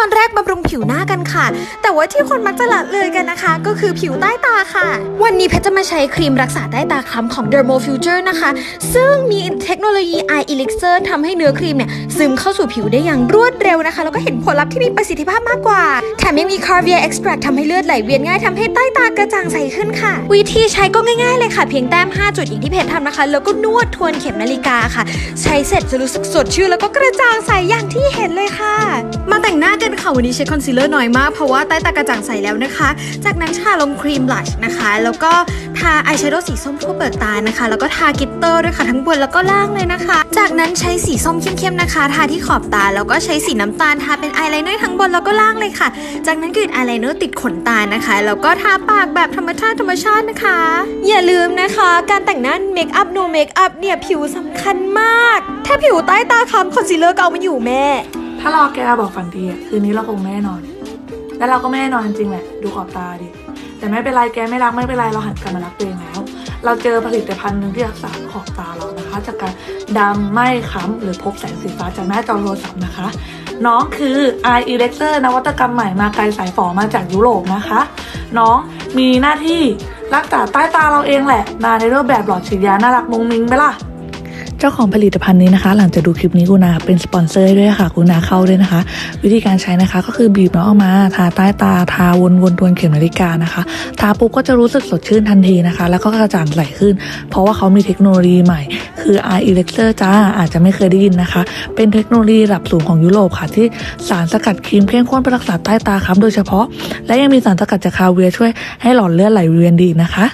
อนแรกบำรุงผิวหน้ากันค่ะ แต่ว่าที่คนมักจะละเลยกันนะคะ ก็คือผิวใต้ตาค่ะ วันนี้เพชรจะมาใช้ครีมรักษาใต้ตาคล้ำของ Dermo Future นะคะ ซึ่งมีเทคโนโลยี Eye Elixir ทำให้เนื้อครีมเนี่ยซึมเข้าสู่ผิวได้อย่างรวดเร็วนะคะ แล้วก็เห็นผลลัพธ์ที่มีประสิทธิภาพมากกว่า แถมยังมี Carvier Extract ทำให้เลือดไหลเวียนง่ายทำให้ใต้ตากระจ่างใสขึ้นค่ะ วิธีใช้ก็ง่ายๆเลยค่ะ เพียงแต้ม 5 จุดอย่างที่เพจทำนะคะ แล้วก็นวดทวนเข็มนาฬิกาค่ะ ใช้เสร็จจะรู้สึกสดชื่นแล้วก็กระจ่างใสอย่างที่เห็นเลยค่ะ ค่ะ วันนี้ใช้คอนซีลเลอร์น้อยมาก เพราะว่าใต้ตากระจ่างใสแล้วนะคะ จากนั้นทาลงครีมบลัชนะคะ แล้วก็ทาอายแชโดว์สีส้มทั่วเปิดตานะคะ แล้วก็ทากิตเตอร์ด้วยค่ะทั้งบนแล้วก็ล่างเลยนะคะ จากนั้นใช้สีส้มเข้มๆนะคะ ทาที่ขอบตา แล้วก็ใช้สีน้ำตาลทาเป็นอายไลเนอร์ทั้งบนแล้วก็ล่างเลยค่ะ จากนั้นกรีดอายไลเนอร์ติดขนตานะคะ แล้วก็ทาปากแบบธรรมชาติธรรมชาตินะคะ อย่าลืมนะคะ การแต่งหน้าเมคอัพโนเมคอัพเนี่ยผิวสำคัญมาก ถ้าผิวใต้ตาคล้ำคอนซีลเลอร์ก็เอาไมาอยู่แม่ ถ้ารอแกบอกฝันดีอะคืนนี้เราคงไม่ได้นอน แล้วเราก็ไม่ได้นอนจริงแหละ ดูขอบตาดิ แต่ไม่เป็นไรแกไม่รักไม่เป็นไรเราหันกลับมารักตัวเองแล้ว เราเจอผลิตภัณฑ์หนึ่งที่รักษาขอบตาเรานะคะ จากการดำไม่ค้ำหรือพบแสงสีฟ้าจากหน้าจอโทรศัพท์นะคะ น้องคือ Eye Eraser นวัตกรรมใหม่มาไกลสายฝอมาจากยุโรปนะคะ น้องมีหน้าที่รักษาใต้ตาเราเองแหละมาในรูปแบบหลอดฉีดยาน่ารักมุ้งมิ้งไหมล่ะ เจ้าของผลิตภัณฑ์นี้นะคะ หลังจากดูคลิปนี้กุณาเป็นสปอนเซอร์ด้วยค่ะกุณาเข้าด้วยนะคะ วิธีการใช้นะคะก็คือบีบน้องออกมาทาใต้ตาทาวนวนทวนเข็มนาฬิกานะคะทาปุ๊บก็จะรู้สึกสดชื่นทันทีนะคะ แล้วก็กระจ่างใสขึ้น เพราะว่าเขามีเทคโนโลยีใหม่ คือ Eye Elixir จ้าอาจจะไม่เคยได้ยินนะคะ เป็นเทคโนโลยีระดับสูงของยุโรปค่ะ ที่สารสกัดครีมเข้มข้นเพื่อรักษาใต้ตาค้ำโดยเฉพาะ และยังมีสารสกัดจากคาเวียช่วยให้หลอดเลือดไหลเวียนดีนะคะ